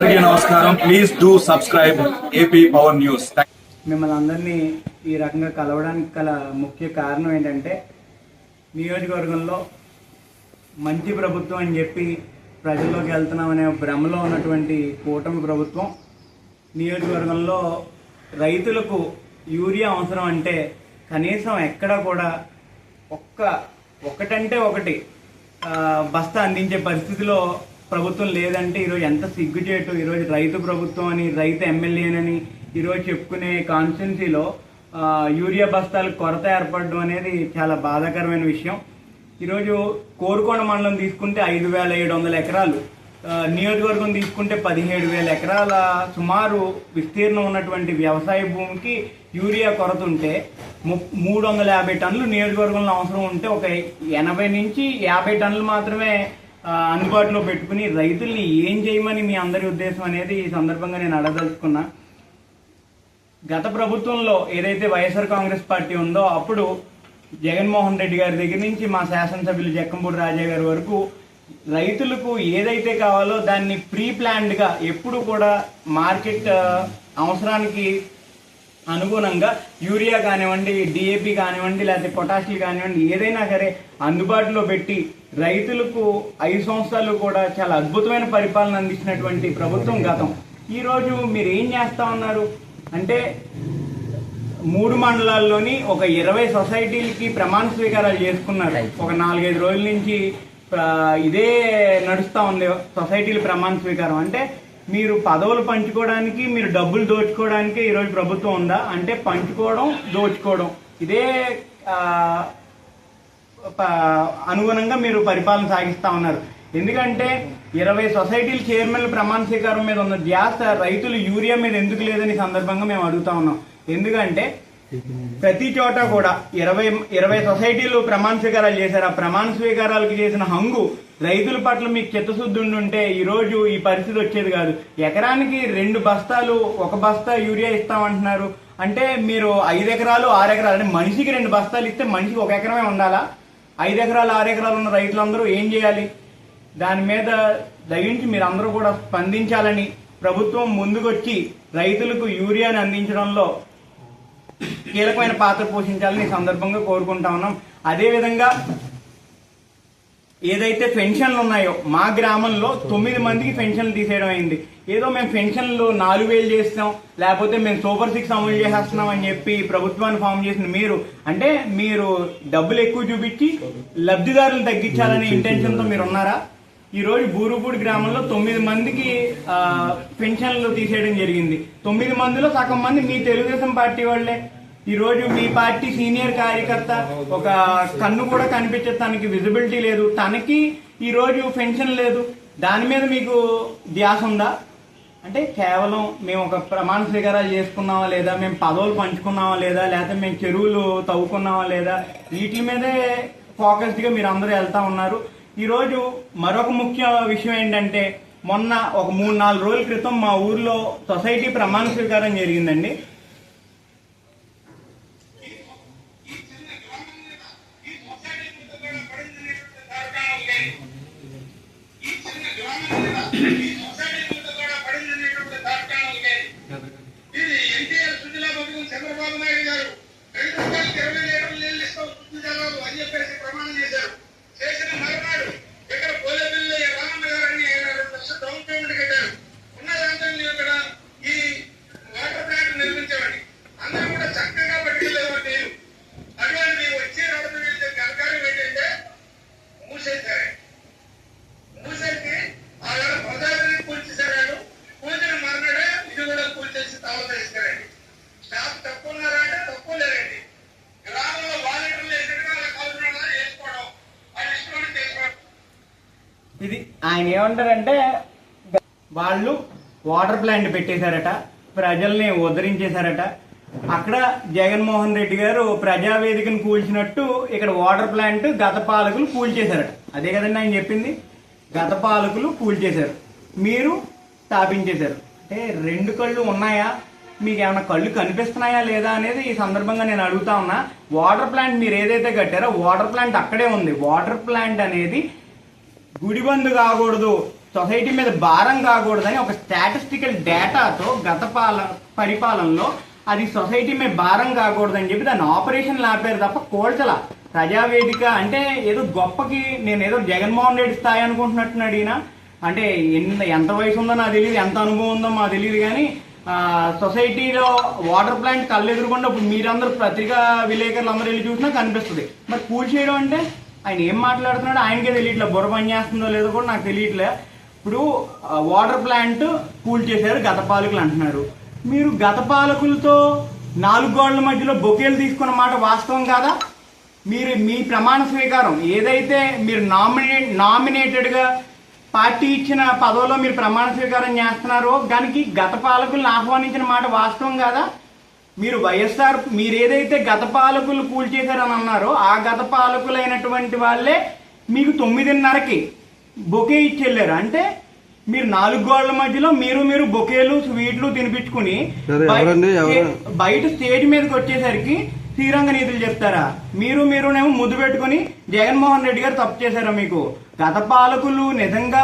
అందరికీ నమస్కారం. Please do subscribe AP power news మిమ్మల్ని అందరినీ ఈ రకంగా కలవడానికి గల ముఖ్య కారణం ఏంటంటే నియోజకవర్గంలో మంచి ప్రభుత్వం అని చెప్పి ప్రజల్లోకి వెళ్తున్నామనే భ్రమలో ఉన్నటువంటి కూటమి ప్రభుత్వం నియోజకవర్గంలో రైతులకు యూరియా అవసరం అంటే కనీసం ఎక్కడ కూడా ఒక్క ఒకటంటే ఒకటి బస్తా అందించే పరిస్థితిలో ప్రభుత్వం లేదంటే ఈరోజు ఎంత సిగ్గుచేటు? ఈరోజు రైతు ప్రభుత్వం అని రైతు ఎమ్మెల్యేనని ఈరోజు చెప్పుకునే కాన్స్టిట్యున్సీలో యూరియా బస్తాలు కొరత ఏర్పడడం అనేది చాలా బాధాకరమైన విషయం. ఈరోజు కోరుకోండ మండలం తీసుకుంటే ఐదు వేల ఏడు వందల ఎకరాలు. నియోజకవర్గం తీసుకుంటే పదిహేడు వేల ఎకరాల సుమారు విస్తీర్ణం ఉన్నటువంటి వ్యవసాయ భూమికి యూరియా కొరత ఉంటే ము- మూడు వందల యాభై టన్నులు నియోజకవర్గంలో అవసరం ఉంటే ఒక ఎనభై నుంచి యాభై టన్నులు మాత్రమే అందుబాటులో పెట్టుకుని రైతుల్ని ఏం చేయమని మీ అందరి ఉద్దేశం అనేది ఈ సందర్భంగా నేను అడగదలుచుకున్నా. గత ప్రభుత్వంలో ఏదైతే వైఎస్ఆర్ కాంగ్రెస్ పార్టీ ఉందో అప్పుడు జగన్మోహన్ రెడ్డి గారి దగ్గర నుంచి మా శాసనసభ్యులు జక్కంపూడి రాజా గారి వరకు రైతులకు ఏదైతే కావాలో దాన్ని ప్రీ ప్లాన్డ్గా ఎప్పుడు కూడా మార్కెట్ అవసరానికి అనుగుణంగా యూరియా కానివ్వండి డిఏపి కానివ్వండి లేకపోతే పొటాషియం కానివ్వండి ఏదైనా సరే అందుబాటులో పెట్టి రైతులకు ఐదు సంవత్సరాలు కూడా చాలా అద్భుతమైన పరిపాలన అందించినటువంటి ప్రభుత్వం గతం. ఈరోజు మీరు ఏం చేస్తా ఉన్నారు? అంటే మూడు మండలాల్లోని ఒక ఇరవై సొసైటీలకి ప్రమాణ స్వీకారాలు చేసుకున్నారు. ఒక నాలుగైదు రోజుల నుంచి ఇదే నడుస్తూ ఉంది సొసైటీల ప్రమాణ స్వీకారం. అంటే మీరు పదవులు పంచుకోవడానికి మీరు డబ్బులు దోచుకోవడానికి ఈరోజు ప్రభుత్వం ఉందా? అంటే పంచుకోవడం దోచుకోవడం. ఇదే ప- అనుగుణంగా మీరు పరిపాలన సాగిస్తా ఉన్నారు. ఎందుకంటే ఇరవై సొసైటీల చైర్మన్ ప్రమాణ స్వీకారం మీద ఉన్న ధ్యాస రైతులు యూరియా మీద ఎందుకు లేదని సందర్భంగా మేము అడుగుతా ఉన్నాం. ఎందుకంటే ప్రతి చోట కూడా ఇరవై ఇరవై సొసైటీలు ప్రమాణ స్వీకారాలు చేశారు. ఆ ప్రమాణ స్వీకారాలకు చేసిన హంగు రైతుల పట్ల మీకు చిత్తశుద్ధి ఉంటే ఈరోజు ఈ పరిస్థితి వచ్చేది కాదు. ఎకరానికి రెండు బస్తాలు ఒక బస్తా యూరియా ఇస్తామంటున్నారు. అంటే మీరు ఐదు ఎకరాలు ఆరు ఎకరాలు అంటే మనిషికి రెండు బస్తాలు ఇస్తే మనిషికి ఒక ఎకరమే ఉండాలా? ఐదు ఎకరాలు ఆరు ఎకరాలు ఉన్న రైతులందరూ ఏం చేయాలి? దాని మీద దయించి మీరు అందరూ కూడా స్పందించాలని ప్రభుత్వం ముందుకొచ్చి రైతులకు యూరియాని అందించడంలో కీలకమైన పాత్ర పోషించాలని ఈ సందర్భంగా కోరుకుంటా ఉన్నాం. అదేవిధంగా ఏదైతే పెన్షన్లు ఉన్నాయో మా గ్రామంలో తొమ్మిది మందికి పెన్షన్లు తీసేయడం అయింది. ఏదో మేము పెన్షన్లు నాలుగు వేలు చేస్తాం లేకపోతే మేము సూపర్ సిక్స్ అమలు చేసేస్తున్నాం అని చెప్పి ప్రభుత్వాన్ని ఫామ్ చేసిన మీరు. అంటే మీరు డబ్బులు ఎక్కువ చూపించి లబ్ధిదారులు తగ్గించాలనే ఇంటెన్షన్తో మీరు ఉన్నారా? ఈ రోజు బూరుపూడి గ్రామంలో తొమ్మిది మందికి పెన్షన్లు తీసేయడం జరిగింది. తొమ్మిది మందిలో సగం మంది మీ తెలుగుదేశం పార్టీ వాళ్ళే. ఈరోజు మీ పార్టీ సీనియర్ కార్యకర్త ఒక కన్ను కూడా కనిపించే తనకి విజిబిలిటీ లేదు. తనకి ఈరోజు పెన్షన్ లేదు. దాని మీద మీకు ధ్యాస ఉందా? అంటే కేవలం మేము ఒక ప్రమాణ స్వీకారాలు చేసుకున్నావా లేదా? మేము పదవులు పంచుకున్నామా లేదా? లేకపోతే మేము చెరువులు తవ్వుకున్నామా లేదా? వీటి మీదే ఫోకస్డ్గా మీరు అందరూ వెళ్తా ఉన్నారు. ఈరోజు మరొక ముఖ్య విషయం ఏంటంటే మొన్న ఒక మూడు నాలుగు రోజుల క్రితం మా ఊర్లో సొసైటీ ప్రమాణ స్వీకారం జరిగిందండి ఇది ఎన్టీఆర్ సుజలా బతుకు చంద్రబాబు నాయుడు గారు రెండు రూపాయలకి ఇరవై లీటర్లు నీళ్ళు ఇస్తాం శుద్ధి జలాలు అని చెప్పేసి ప్రమాణం చేశారు చేసిన మరునాడు ఇక్కడ పోలేపల్లి రామన్న గారని ఆయన రెండు లక్షలు డౌన్ పేమెంట్ కట్టారు ఉన్న దాంతో మేము ఇక్కడ ఈ వాటర్ ప్లాంట్ నిర్మించామని అందరూ కూడా చక్కగా పట్టుకెళ్ళేవారు నీళ్ళు అటువంటి వచ్చే రోడ్డు మీద కలకాలం ఏంటంటే మూసేశారు మూసేసి ఆ వేళ ప్రజాపతిని కూల్చేశారు కూల్చిన మరణడే ఇది కూడా కూల్చేసి తాళం వేస్తారండి స్టాఫ్ తక్కువ ఉన్నారా అంటే తక్కువ లేరండి గ్రామంలో వాలంటీర్లు వేసినట్టుగా అలా కావాలన్నా వేసుకోవడం అది ఇష్టం చేసుకోవడం ఇది ఆయన ఏమంటారంటే వాళ్ళు వాటర్ ప్లాంట్ పెట్టేశారట ప్రజల్ని ఉద్ధరించేశారట. అక్కడ జగన్మోహన్ రెడ్డి గారు ప్రజావేదికను కూల్చినట్టు ఇక్కడ వాటర్ ప్లాంట్ గత పాలకులు కూల్చేశారట. అదే కదండి ఆయన చెప్పింది? గత పాలకులు కూల్చేశారు. మీరు స్థాపించేశారు. అంటే రెండు కళ్ళు ఉన్నాయా? మీకు ఏమైనా కళ్ళు కనిపిస్తున్నాయా లేదా అనేది ఈ సందర్భంగా నేను అడుగుతా ఉన్నా. వాటర్ ప్లాంట్ మీరు ఏదైతే కట్టారో వాటర్ ప్లాంట్ అక్కడే ఉంది. వాటర్ ప్లాంట్ అనేది గుడిబందు కాకూడదు సొసైటీ మీద భారం కాకూడదని ఒక స్టాటిస్టికల్ డేటాతో గత పాల పరిపాలనలో అది సొసైటీ మీద భారం కాకూడదని చెప్పి దాన్ని ఆపరేషన్ ఆపారు తప్ప కోల్చల. ప్రజావేదిక అంటే ఏదో గొప్పకి నేను ఏదో జగన్మోహన్ రెడ్డి స్థాయి అనుకుంటున్నట్టున్నాడు ఈయన అంటే ఎంత ఎంత వయసు ఉందో నాకు తెలియదు ఎంత అనుభవం ఉందో మాకు తెలియదు కానీ సొసైటీలో వాటర్ ప్లాంట్ కళ్ళు ఎదురుకుండా ఇప్పుడు మీరందరూ పత్రికా విలేకరులు అందరూ వెళ్ళి చూసినా కనిపిస్తుంది. మరి కూల్ చేయడం అంటే ఆయన ఏం మాట్లాడుతున్నాడో ఆయనకే తెలియట్లే. బుర్ర పని చేస్తుందో లేదో కూడా నాకు తెలియట్లే. ఇప్పుడు వాటర్ ప్లాంట్ కూల్ చేశారు గత పాలకులు అంటున్నారు. మీరు గత పాలకులతో నాలుగు గోడల మధ్యలో బొకేలు తీసుకున్న మాట వాస్తవం కాదా? మీరు మీ ప్రమాణ స్వీకారం ఏదైతే మీరు నామినేట్ నామినేటెడ్గా పార్టీ ఇచ్చిన పదవిలో మీరు ప్రమాణ స్వీకారం చేస్తున్నారో దానికి గత పాలకులను ఆహ్వానించిన మాట వాస్తవం కాదా? మీరు వైఎస్ఆర్ మీరు ఏదైతే గత పాలకులు కూల్చేశారని అన్నారో ఆ గత పాలకులైనటువంటి వాళ్ళే మీకు తొమ్మిదిన్నరకి బొకే ఇచ్చి వెళ్ళారు అంటే మీరు నాలుగు గోడల మధ్యలో మీరు మీరు బొకేలు స్వీట్లు తినిపించుకుని? బయట స్టేజ్ మీదకి వచ్చేసరికి శ్రీరంగ నీతులు చెప్తారా? మీరు మీరునేమో ముద్దు పెట్టుకుని జగన్మోహన్ రెడ్డి గారు తప్పు చేశారా మీకు? గత పాలకులు నిజంగా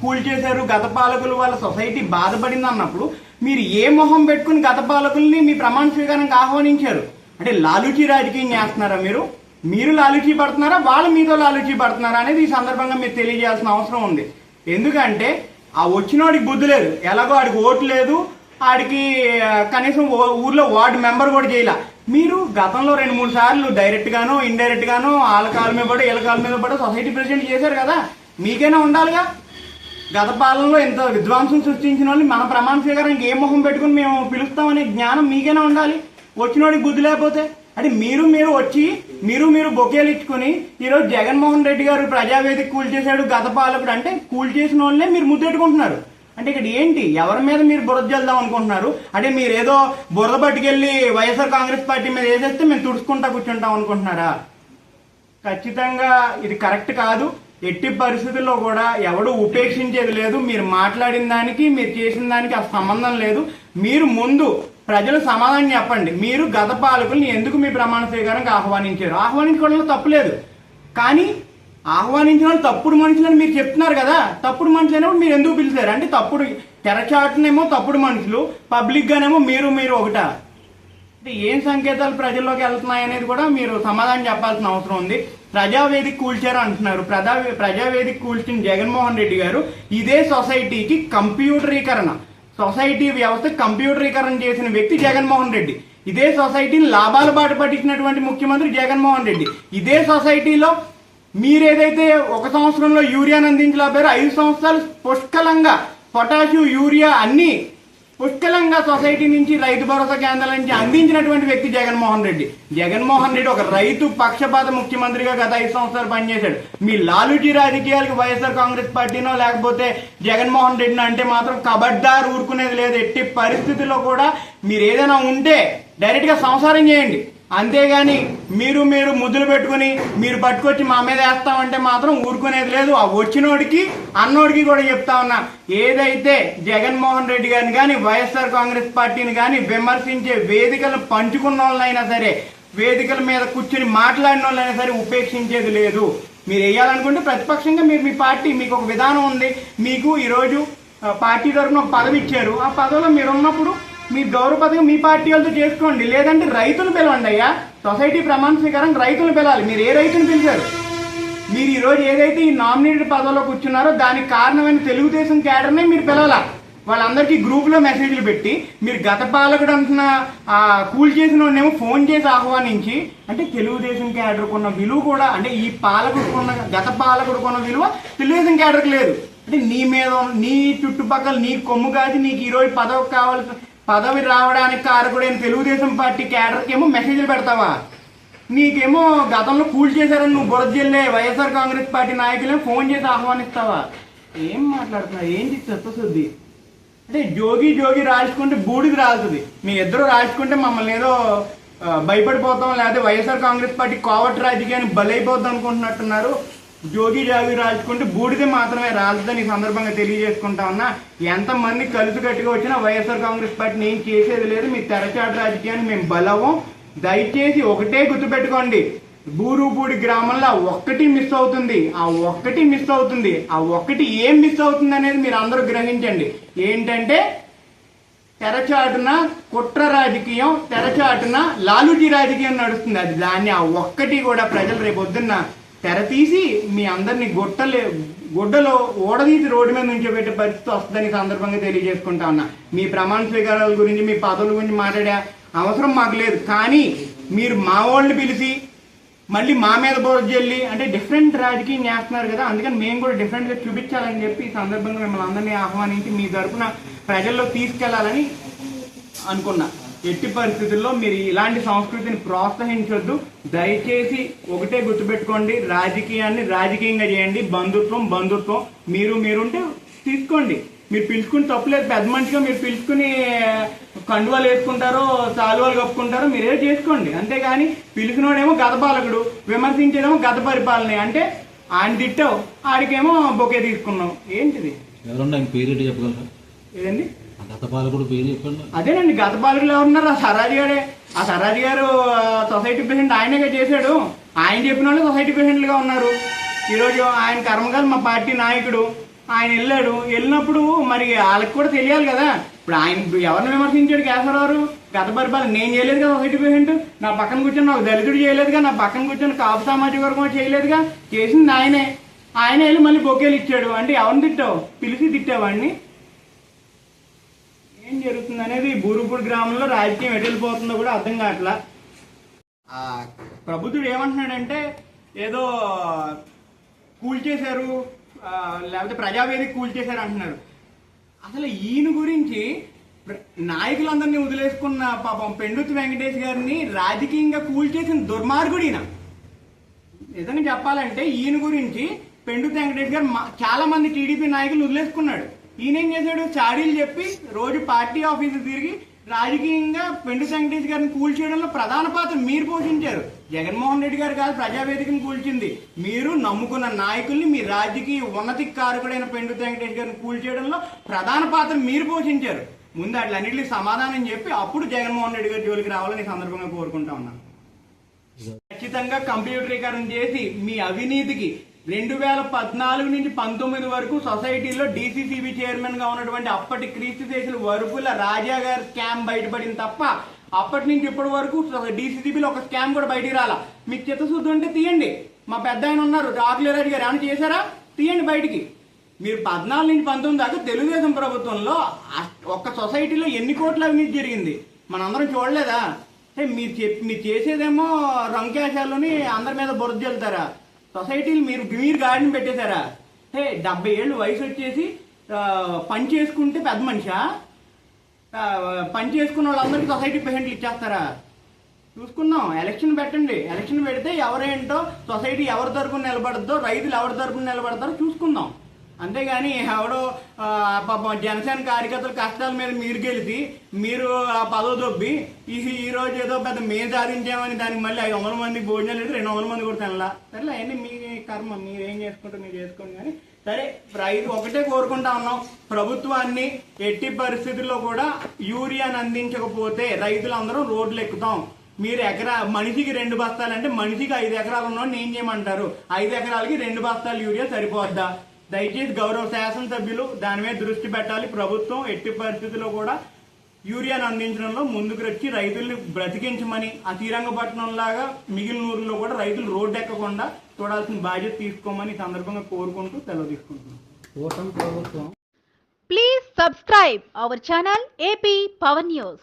కూల్ చేశారు గత పాలకులు వాళ్ళ సొసైటీ బాధపడింది అన్నప్పుడు మీరు ఏ మొహం పెట్టుకుని గత పాలకుల్ని మీ ప్రమాణ స్వీకారానికి ఆహ్వానించారు? అంటే లాలూచీ రాజకీయం చేస్తున్నారా మీరు? మీరు లాలూచీ పడుతున్నారా? వాళ్ళు మీతో లాలూచీ పడుతున్నారా అనేది ఈ సందర్భంగా మీరు తెలియజేయాల్సిన అవసరం ఉంది. ఎందుకంటే ఆ వచ్చినోడికి బుద్ధి లేదు. ఎలాగో ఆడికి ఓటు లేదు. ఆడికి కనీసం ఊర్లో వార్డు మెంబర్ కూడా చేయలే. మీరు గతంలో రెండు మూడు సార్లు డైరెక్ట్ గాను ఇండైరెక్ట్ వాళ్ళ కాళ్ళ మీద పడో వీళ్ళ కాళ్ళ మీద పడో సొసైటీ ప్రెసిడెంట్ చేశారు కదా. మీకైనా ఉండాలిగా? గత పాలనలో ఎంత విద్వాంసం సృష్టించిన వాళ్ళు మన ప్రమాణ స్వీకారానికి ఏ మొహం పెట్టుకుని మేము పిలుస్తామనే జ్ఞానం మీకైనా ఉండాలి? వచ్చినోడికి బుద్ధి లేకపోతే? అంటే మీరు మీరు వచ్చి మీరు మీరు బొకేలు ఇచ్చుకుని ఈరోజు జగన్మోహన్ రెడ్డి గారు ప్రజావేదిక కూల్చేశాడు గత పాలకుడు అంటే కూల్ చేసిన వాళ్ళనే మీరు ముద్దెట్టుకుంటున్నారు. అంటే ఇక్కడ ఏంటి? ఎవరి మీద మీరు బురద చల్దాం అనుకుంటున్నారు? అంటే మీరు ఏదో బురద పట్టుకెళ్ళి వైఎస్ఆర్ కాంగ్రెస్ పార్టీ మీద వేసేస్తే మేము తుడుచుకుంటా కూర్చుంటాం అనుకుంటున్నారా? ఖచ్చితంగా ఇది కరెక్ట్ కాదు. ఎట్టి పరిస్థితుల్లో కూడా ఎవడు ఉపేక్షించేది లేదు మీరు మాట్లాడిన దానికి మీరు చేసిన దానికి ఆ సంబంధం లేదు. మీరు ముందు ప్రజలు సమాధానం చెప్పండి. మీరు గత పాలకుల్ని ఎందుకు మీ ప్రమాణ స్వీకారానికి ఆహ్వానించారు? ఆహ్వానించుకోవడంలో తప్పులేదు కానీ ఆహ్వానించిన వాళ్ళు తప్పుడు మనుషులని మీరు చెప్తున్నారు కదా. తప్పుడు మనుషులు అనేవి మీరు ఎందుకు పిలిచారు? అంటే తప్పుడు తెరచాటునేమో తప్పుడు మనుషులు. పబ్లిక్ గానేమో మీరు మీరు ఒకట. ఏం సంకేతాలు ప్రజల్లోకి వెళ్తున్నాయి అనేది కూడా మీరు సమాధానం చెప్పాల్సిన అవసరం ఉంది. ప్రజావేదిక కూల్చారు అంటున్నారు. ప్రజా ప్రజావేదిక కూల్చిన జగన్మోహన్ రెడ్డి గారు ఇదే సొసైటీకి కంప్యూటరీకరణ. సొసైటీ వ్యవస్థ కంప్యూటరీకరణ చేసిన వ్యక్తి జగన్మోహన్ రెడ్డి. ఇదే సొసైటీని లాభాల బాట పట్టించినటువంటి ముఖ్యమంత్రి జగన్మోహన్ రెడ్డి. ఇదే సొసైటీలో మీరేదైతే ఒక సంవత్సరంలో యూరియాను అందించలేపారో ఐదు సంవత్సరాలు పుష్కలంగా పొటాషియం యూరియా అన్ని పుష్కలంగా సొసైటీ నుంచి రైతు భరోసా కేంద్రాల నుంచి అందించినటువంటి వ్యక్తి జగన్మోహన్ రెడ్డి. జగన్మోహన్ రెడ్డి ఒక రైతు పక్షపాత ముఖ్యమంత్రిగా గత ఐదు సంవత్సరాలు పనిచేశాడు. మీ లాలూజీ రాజకీయాలకు వైఎస్ఆర్ కాంగ్రెస్ పార్టీనో లేకపోతే జగన్మోహన్ రెడ్డినో అంటే మాత్రం కబడ్దార్ ఊరుకునేది లేదు. ఎట్టి పరిస్థితుల్లో కూడా మీరు ఏదైనా ఉంటే డైరెక్ట్గా సంసారం చేయండి. అంతేగాని మీరు మీరు ముద్దులు పెట్టుకుని మీరు పట్టుకొచ్చి మా మీద వేస్తామంటే మాత్రం ఊరుకునేది లేదు. ఆ వచ్చినోడికి అన్నోడికి కూడా చెప్తా ఉన్నా. ఏదైతే జగన్మోహన్ రెడ్డి గారిని కానీ వైఎస్ఆర్ కాంగ్రెస్ పార్టీని కానీ విమర్శించే వేదికలు పంచుకున్న వాళ్ళైనా సరే వేదికల మీద కూర్చుని మాట్లాడిన వాళ్ళైనా సరే ఉపేక్షించేది లేదు. మీరు వేయాలనుకుంటే ప్రతిపక్షంగా మీరు మీ పార్టీ మీకు ఒక విధానం ఉంది. మీకు ఈరోజు పార్టీ తరఫున ఒక పదవి ఇచ్చారు. ఆ పదవిలో మీరు ఉన్నప్పుడు మీ డోరు పథకం మీ పార్టీ వాళ్ళతో చేసుకోండి. లేదంటే రైతులు పిలవండి అయ్యా. సొసైటీ ప్రమాణ స్వీకారం రైతులు పిలవాలి మీరు ఏ రైతును పిలిచారు? మీరు ఈరోజు ఏదైతే ఈ నామినేటెడ్ పదవిలో కూర్చున్నారో దానికి కారణమైన తెలుగుదేశం క్యాడర్నే మీరు పిలవాల? వాళ్ళందరికీ గ్రూప్లో మెసేజ్లు పెట్టి మీరు గత పాలకుడు అంటున్న కూల్ చేసిన వాడినేమో ఫోన్ చేసి ఆహ్వానించి అంటే తెలుగుదేశం క్యాడర్కు ఉన్న విలువ కూడా అంటే ఈ పాలకుడికి ఉన్న గత పాలకుడికి ఉన్న విలువ తెలుగుదేశం క్యాడర్కి లేదు. అంటే నీ మీద నీ చుట్టుపక్కల నీ కొమ్ము కాదు నీకు ఈరోజు పదవి కావాల్సిన పదవి రావడానికి కారకుడైన తెలుగుదేశం పార్టీ క్యాడర్కి ఏమో మెసేజ్లు పెడతావా? నీకేమో గతంలో కూల్ చేశారని నువ్వు బురద జిల్లే వైఎస్ఆర్ కాంగ్రెస్ పార్టీ నాయకులే ఫోన్ చేసి ఆహ్వానిస్తావా? ఏం మాట్లాడుతున్నావు? ఏంటి చెప్పసుద్ది అంటే జోగి జోగి రాల్చుకుంటే బూడిది రాలుతుంది మీ ఇద్దరు రాల్చుకుంటే మమ్మల్ని ఏదో భయపడిపోతాం లేదా వైఎస్ఆర్ కాంగ్రెస్ పార్టీ కోవట్ రాజకీయానికి బలైపోద్ది అనుకుంటున్నట్టున్నారు. జోగి జాగి రాల్చుకుంటే బూడిద మాత్రమే రాలుతుందని ఈ సందర్భంగా తెలియజేసుకుంటా ఉన్నా. ఎంతమంది కలిసి కట్టుగా వచ్చినా వైఎస్ఆర్ కాంగ్రెస్ పార్టీని నేను చేసేది లేదు. మీ తెరచాటు రాజకీయాన్ని మేము బలవం దయచేసి ఒకటే గుర్తుపెట్టుకోండి. బూరుపూడి గ్రామంలో ఒక్కటి మిస్ అవుతుంది. ఆ ఒక్కటి మిస్ అవుతుంది. ఆ ఒక్కటి ఏం మిస్ అవుతుంది అనేది మీరు అందరూ గ్రహించండి. ఏంటంటే తెరచాటున కుట్ర రాజకీయం తెరచాటున లాలూజీ రాజకీయం నడుస్తుంది. అది దాన్ని ఆ ఒక్కటి కూడా ప్రజలు రేపు పొద్దున్న తెర తీసి మీ అందరినీ గుట్టలే గుడ్డలో ఓడదీసి రోడ్డు మీద నుంచోబెట్టే పరిస్థితి వస్తుందని సందర్భంగా తెలియజేసుకుంటా ఉన్నా. మీ ప్రమాణ స్వీకారాల గురించి మీ పదవుల గురించి మాట్లాడే అవసరం మాకు లేదు. కానీ మీరు మా వాళ్ళని పిలిచి మళ్ళీ మా మీద బోర్జెళ్ళి చెల్లి అంటే డిఫరెంట్ రాజకీయం చేస్తున్నారు కదా అందుకని మేము కూడా డిఫరెంట్గా చూపించాలని చెప్పి ఈ సందర్భంగా మిమ్మల్ని అందరినీ ఆహ్వానించి మీ తరఫున ప్రజల్లో తీసుకెళ్ళాలని అనుకున్నా. ఎట్టి పరిస్థితుల్లో మీరు ఇలాంటి సంస్కృతిని ప్రోత్సహించొద్దు. దయచేసి ఒకటే గుర్తుపెట్టుకోండి రాజకీయాన్ని రాజకీయంగా చేయండి. బంధుత్వం బంధుత్వం. మీరు మీరుంటే తీసుకోండి. మీరు పిలుచుకుని తప్పులేదు పెద్ద మనిషిగా మీరు పిలుచుకుని కండువాలు వేసుకుంటారో సాలువాలు కప్పుకుంటారో మీరే చేసుకోండి. అంతేగాని పిలిచినోడేమో గత పాలకుడు విమర్శించేదేమో గత పరిపాలన. అంటే ఆయన తిట్టావు ఆడికేమో బొకే తీసుకున్నావు. ఏంటిది? ఎవరన్నా ఇంక చెప్పగలరా? ఏదండి ఆ గత పాలకుడు పేరు చెప్పండి. అదేనండి గత పాలకులు ఎవరున్నారు ఆ సరాజు గారే. ఆ సరాజు గారు సొసైటీ ప్రెసిడెంట్ ఆయనగా చేశాడు. ఆయన చెప్పిన వాళ్ళు సొసైటీ ప్రెసిడెంట్లుగా ఉన్నారు. ఈరోజు ఆయన కర్మకాలు మా పార్టీ నాయకుడు. ఆయన వెళ్ళాడు. వెళ్ళినప్పుడు మరి వాళ్ళకి కూడా తెలియాలి కదా. ఇప్పుడు ఆయన ఎవరిని విమర్శించాడు కేశవరావు గత పరిపాలన నేను చేయలేదు కదా సొసైటీ ప్రెసిడెంట్ నా పక్కన కూర్చొని నాకు దళితుడు చేయలేదుగా నా పక్కన కూర్చొని కాపు సామాజిక వర్గం చేయలేదుగా చేసింది ఆయనే. ఆయన వెళ్ళి మళ్ళీ బొకేలు ఇచ్చాడు. అంటే ఎవరిని తిట్టావు? పిలిచి తిట్టావాడిని ఏం జరుగుతుంది అనేది బూరుపూడి గ్రామంలో రాజకీయం ఎటెళ్ళిపోతుందో కూడా అర్థం కావట్లా. ప్రభుత్వం ఏమంటున్నాడంటే ఏదో కూల్చేశారు లేకపోతే ప్రజావేదిక కూల్చేశారు అంటున్నారు. అసలు ఈయన గురించి నాయకులందరినీ వదిలేసుకున్న పాపం పెండుతి వెంకటేష్ గారిని రాజకీయంగా కూల్చేసిన దుర్మార్గుడు ఈయన. నిజంగా చెప్పాలంటే ఈయన గురించి పెండు వెంకటేష్ గారు చాలా మంది టీడీపీ నాయకులు వదిలేసుకున్నాడు. ఈయన ఏం చేశాడు? చాడీలు చెప్పి రోజు పార్టీ ఆఫీసు తిరిగి రాజకీయంగా పెండు వెంకటేష్ గారిని కూల్చేయడంలో ప్రధాన పాత్ర మీరు పోషించారు. జగన్మోహన్ రెడ్డి గారు కాదు ప్రజావేదికను కూల్చింది. మీరు నమ్ముకున్న నాయకుల్ని మీ రాజకీయ ఉన్నతి కారకుడైన పెండు వెంకటేష్ గారిని కూల్చేయడంలో ప్రధాన పాత్ర మీరు పోషించారు. ముందు అట్లన్నింటికి సమాధానం చెప్పి అప్పుడు జగన్మోహన్ రెడ్డి గారి జోలికి రావాలని సందర్భంగా కోరుకుంటా ఉన్నాను. ఖచ్చితంగా కంప్యూటరీకరణ చేసి మీ అవినీతికి రెండు వేల పద్నాలుగు నుంచి పంతొమ్మిది వరకు సొసైటీలో డీసీసీబీ చైర్మన్గా ఉన్నటువంటి అప్పటి క్రీస్తు దేశుల వరుపుల రాజా గారి స్కామ్ బయటపడింది తప్ప అప్పటి నుంచి ఇప్పటి వరకు డీసీసీబీలో ఒక స్కామ్ కూడా బయటికి రాలా. మీకు చిత్తశుద్ధి ఉంటే తీయండి. మా పెద్ద ఆయన ఉన్నారు రాజులరాజు గారు ఏమైనా చేశారా? తీయండి బయటికి. మీరు పద్నాలుగు నుంచి పంతొమ్మిది దాకా తెలుగుదేశం ప్రభుత్వంలో అ- ఒక్క సొసైటీలో ఎన్ని కోట్ల అవినీతి జరిగింది? మనందరం చూడలేదా? మీరు చెప్ మీరు చేసేదేమో రంకేశాలని అందరి మీద బురద చల్లుతారా సొసైటీలు మీరు మీరు గాడిని పెట్టేశారా? హే డెబ్బై ఏళ్ళు వయసు వచ్చేసి పని చేసుకుంటే పెద్ద మనిషా? పని చేసుకున్న వాళ్ళందరికీ సొసైటీ పేషెంట్లు ఇచ్చేస్తారా? చూసుకుందాం ఎలక్షన్ పెట్టండి. ఎలక్షన్ పెడితే ఎవరేంటో సొసైటీ ఎవరి తరపున నిలబడద్దో రైతులు ఎవరి తరపున నిలబడతారో చూసుకుందాం. అంతేగాని ఎవడో పాపం జనసేన కార్యకర్తల కష్టాల మీద మీరు గెలిచి మీరు ఆ పదవి దొబ్బి ఈ ఈ రోజు ఏదో పెద్ద మేము సాధించామని దానికి మళ్ళీ ఐదు వందల మంది భోజనాలు అయితే రెండు వందల మంది కూడా తినలా. సరేలే అవన్నీ మీ కర్మ మీరు ఏం చేసుకుంటారు మీరు చేసుకోండి కానీ సరే ప్రైజ్ ఒకటే కోరుకుంటా ఉన్నాం. ప్రభుత్వాన్ని ఎట్టి పరిస్థితుల్లో కూడా యూరియాని అందించకపోతే రైతులందరూ రోడ్లు ఎక్కుతాం. మీరు ఎకరా మనిషికి రెండు బస్తాలు అంటే మనిషికి ఐదు ఎకరాలు ఉన్నోడిని ఏం చేయమంటారు? ఐదు ఎకరాలకి రెండు బస్తాలు యూరియా సరిపోద్దా? దయచేసి గౌరవ శాసనసభ్యులు దాని మీద దృష్టి పెట్టాలి. ప్రభుత్వం ఎట్టి పరిస్థితుల్లో కూడా యూరియాను అందించడంలో ముందుకు వచ్చి రైతుల్ని బ్రతికించమని ఆ శ్రీరంగపట్నం లాగా మిగిలిన ఊర్లో కూడా రైతులు రోడ్డు ఎక్కకుండా చూడాల్సిన బాధ్యత తీసుకోమని సందర్భంగా కోరుకుంటూ సెలవు తీసుకుంటున్నాం. Please subscribe our channel AP Power News.